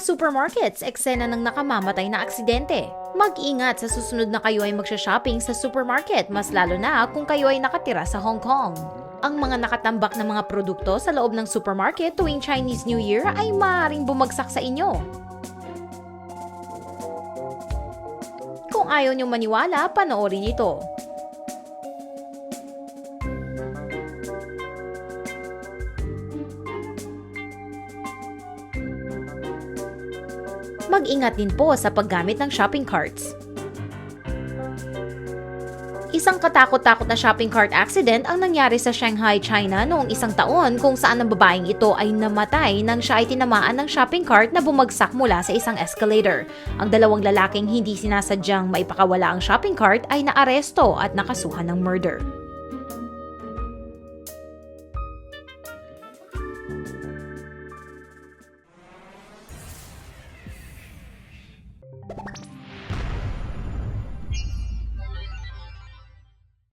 supermarkets, eksena ng nakamamatay na aksidente. Mag-ingat sa susunod na kayo ay magsha-shopping sa supermarket, mas lalo na kung kayo ay nakatira sa Hong Kong. Ang mga nakatambak na mga produkto sa loob ng supermarket tuwing Chinese New Year ay maaaring bumagsak sa inyo. Kung ayaw niyong maniwala, panoorin ito. Mag-ingat din po sa paggamit ng shopping carts. Isang katakot-takot na shopping cart accident ang nangyari sa Shanghai, China noong isang taon kung saan ang babaeng ito ay namatay nang siya ay tinamaan ng shopping cart na bumagsak mula sa isang escalator. Ang dalawang lalaking hindi sinasadyang maipakawala ang shopping cart ay naaresto at nakasuhan ng murder. you.